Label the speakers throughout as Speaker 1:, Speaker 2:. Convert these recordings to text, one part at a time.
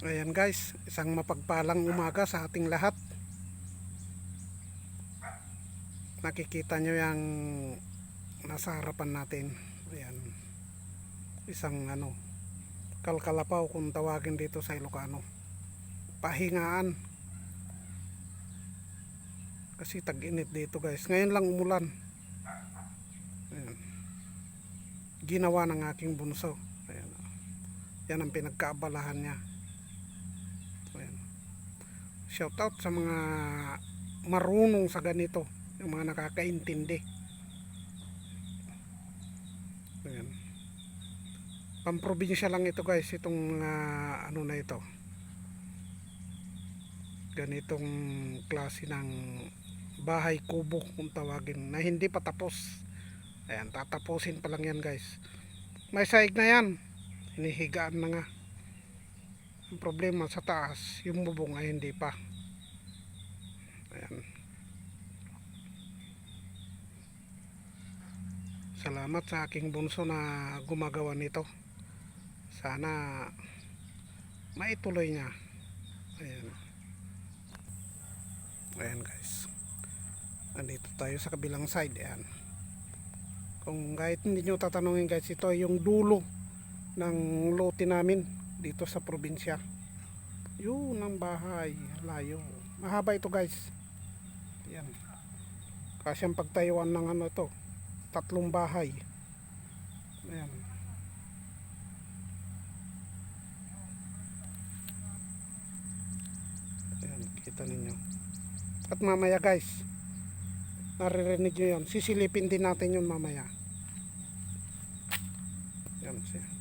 Speaker 1: Ayan guys, isang mapagpalang umaga sa ating lahat. Nakikita nyo yung nasa harapan natin. Ayan. Isang ano, kalkalapaw kung tawagin dito sa Ilocano. Pahingaan. Kasi tag-init dito guys. Ngayon lang umulan. Ayan. Ginawa ng aking bunso. Ayan. Yan ang pinagkaabalahan niya. Shout out sa mga marunong sa ganito, yung mga nakakaintindi. Ayan. Pamprobinsya lang ito guys, itong ah, ano na ito. Ganitong klase ng bahay kubo kung tawagin na hindi pa tapos. Ayan, tatapusin pa lang yan guys. May saig na yan. Hinihigaan na nga. Ang problema sa taas, yung bubong ay hindi pa. Ayan. Salamat sa aking bunso na gumagawa nito. Sana maituloy niya. Ayan. Ayan guys. Andito tayo sa kabilang side. Ayan. Kung kahit hindi nyo tatanungin guys, ito yung dulo ng lote namin dito sa probinsya. Yun ang bahay, layo. Mahaba ito guys. Yan. Kasi ang pagtayuan ng ano to, tatlong bahay. Ayan. Ayan, kita ninyo. At mamaya guys, naririnig nyo yun. Sisilipin din natin yun mamaya. Yan siya.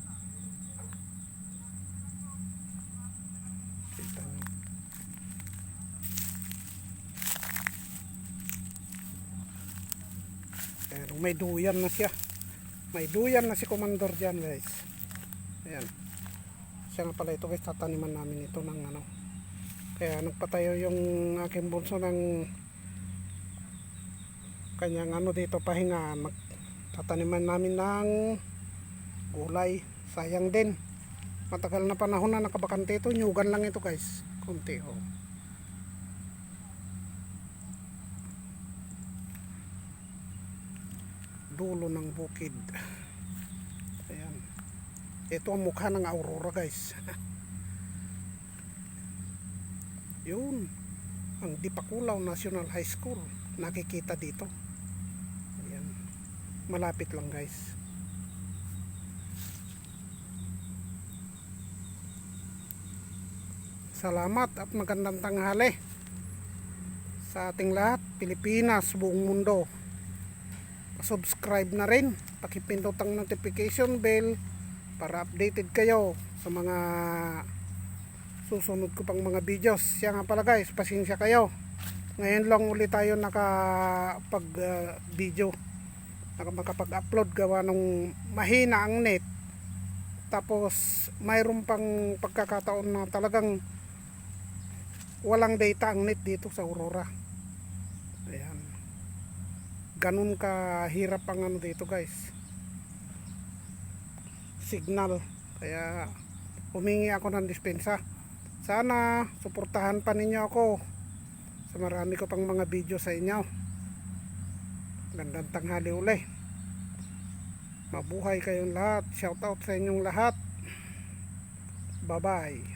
Speaker 1: Pero may duyan na siya. May duyan na si Commander dyan guys. Ayan. Siya nga pala ito guys, tataniman namin ito ng ano. Kaya nagpatayo yung aking bunso ng kanyang ano dito pahinga. Mag, tataniman namin ng gulay. Sayang din. Matagal na panahon na nakabakante ito. Nyugan lang ito guys. Kunti oh. Dulo ng bukid. Ayan. Ito ang mukha ng aurora guys. Yun. Ang Dipakulaw National High School. Nakikita dito. Ayan. Malapit lang guys. Salamat at magandang tanghali sa ating lahat Pilipinas buong mundo subscribe na rin. Pakipindot ang notification bell para updated kayo sa mga susunod ko pang mga videos. Siya nga pala guys pasensya kayo. Ngayon lang ulit tayo nakapag uh, video. Makapag upload gawa nung mahina ang net. Tapos mayroon pang pagkakataon na talagang walang data ang net dito sa Aurora ganun ka hirap ang ano dito guys. Signal. Kaya humingi ako ng dispensa. Sana suportahan pa ninyo ako sa marami ko pang mga video sa inyo. Gandang tanghali uli. Mabuhay kayong lahat. Shout out sa inyong lahat. Bye bye